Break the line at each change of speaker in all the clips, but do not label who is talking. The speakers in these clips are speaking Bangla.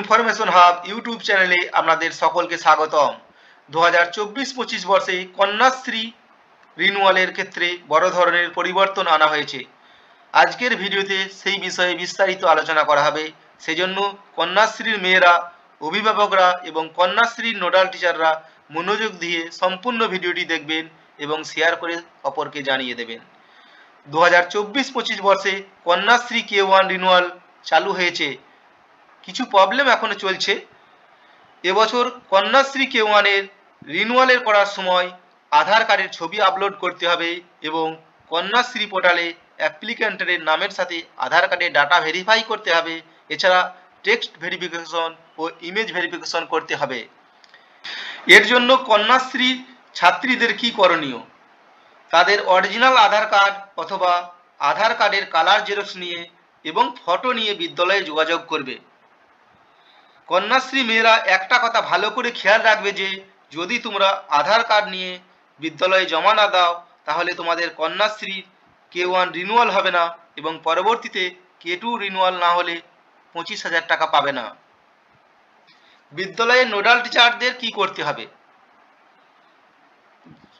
ইনফরমেশন হাব ইউটিউব চ্যানেলে আপনাদের সকলকে স্বাগতম। দু হাজার চব্বিশ পঁচিশ বর্ষে কন্যাশ্রী রিনুয়ালের ক্ষেত্রে বড় ধরনের পরিবর্তন আনা হয়েছে। আজকের ভিডিওতে সেই বিষয়ে বিস্তারিত আলোচনা করা হবে। সেজন্য কন্যাশ্রীর মেয়েরা, অভিভাবকরা এবং কন্যাশ্রীর নোডাল টিচাররা মনোযোগ দিয়ে সম্পূর্ণ ভিডিওটি দেখবেন এবং শেয়ার করে অপরকে জানিয়ে দেবেন। দু হাজার চব্বিশ পঁচিশ বর্ষে কন্যাশ্রী কে ওয়ান রিনুয়াল চালু হয়েছে। কিছু প্রবলেম এখনও চলছে। এবছর কন্যাশ্রী কে ওয়ানের রিনুয়ালের করার সময় আধার কার্ডের ছবি আপলোড করতে হবে এবং কন্যাশ্রী পোর্টালে অ্যাপ্লিক্যান্টের নামের সাথে আধার কার্ডের ডাটা ভেরিফাই করতে হবে। এছাড়া টেক্সট ভেরিফিকেশন ও ইমেজ ভেরিফিকেশন করতে হবে। এর জন্য কন্যাশ্রী ছাত্রীদের কি করণীয়? তাদের অরিজিনাল আধার কার্ড অথবা আধার কার্ডের কালার জেরক্স নিয়ে এবং ফটো নিয়ে বিদ্যালয়ে যোগাযোগ করবে। কন্যাশ্রী মেয়েরা একটা কথা ভালো করে খেয়াল রাখবে যে, যদি তোমরা আধার কার্ড নিয়ে বিদ্যালয়ে জমা না দাও, তাহলে তোমাদের কন্যাশ্রী কে ওয়ান রিনুয়াল হবে না এবং পরবর্তীতে কে টু রিনুয়াল না হলে পঁচিশ হাজার টাকা পাবে না। বিদ্যালয়ের নোডাল টিচারদের কি করতে হবে?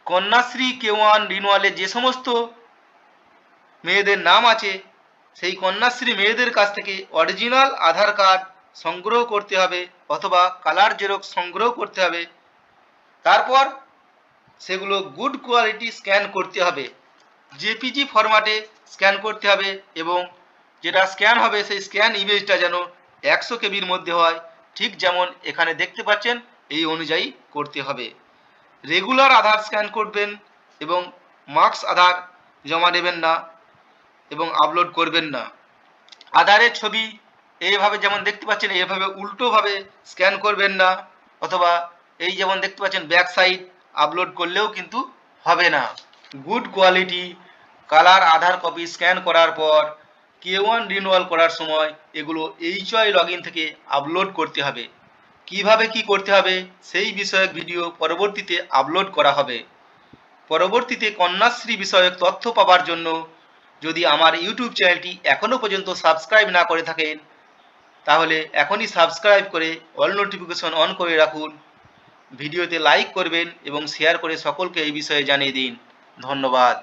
কন্যাশ্রী কে ওয়ান রিনুয়ালে যে সমস্ত মেয়েদের নাম আছে, সেই কন্যাশ্রী মেয়েদের কাছ থেকে অরিজিনাল আধার কার্ড সংগ্রহ করতে হবে অথবা কালার জেরক্স সংগ্রহ করতে হবে। তারপর সেগুলো গুড কোয়ালিটি স্ক্যান করতে হবে। জেপিজি ফরম্যাটে স্ক্যান করতে হবে এবং যেটা স্ক্যান হবে সেই স্ক্যান ইমেজটা যেন একশো কেবির মধ্যে হয়, ঠিক যেমন এখানে দেখতে পাচ্ছেন এই অনুযায়ী করতে হবে। রেগুলার আধার স্ক্যান করবেন এবং মার্কস আধার জমা দেবেন না এবং আপলোড করবেন না। আধারের ছবি এইভাবে যেমন দেখতে পাচ্ছেন, এইভাবে উল্টোভাবে স্ক্যান করবেন না, অথবা এই যেমন দেখতে পাচ্ছেন ব্যাক সাইড আপলোড করলেও কিন্তু হবে না। Good quality colour Aadhaar copy scan করার পর কে ওয়ান রিনুয়াল করার সময় এগুলো এইচওয়াই লগ থেকে আপলোড করতে হবে। কীভাবে কি করতে হবে, সেই বিষয়ক ভিডিও পরবর্তীতে আপলোড করা হবে। পরবর্তীতে কন্যাশ্রী বিষয়ক তথ্য পাওয়ার জন্য যদি আমার ইউটিউব চ্যানেলটি এখনও পর্যন্ত সাবস্ক্রাইব না করে থাকেন তাহলে এখনই সাবস্ক্রাইব করে অল নোটিফিকেশন অন করে রাখুন। ভিডিওতে লাইক করবেন এবং শেয়ার করে সকলকে এই বিষয়ে জানিয়ে দিন। ধন্যবাদ।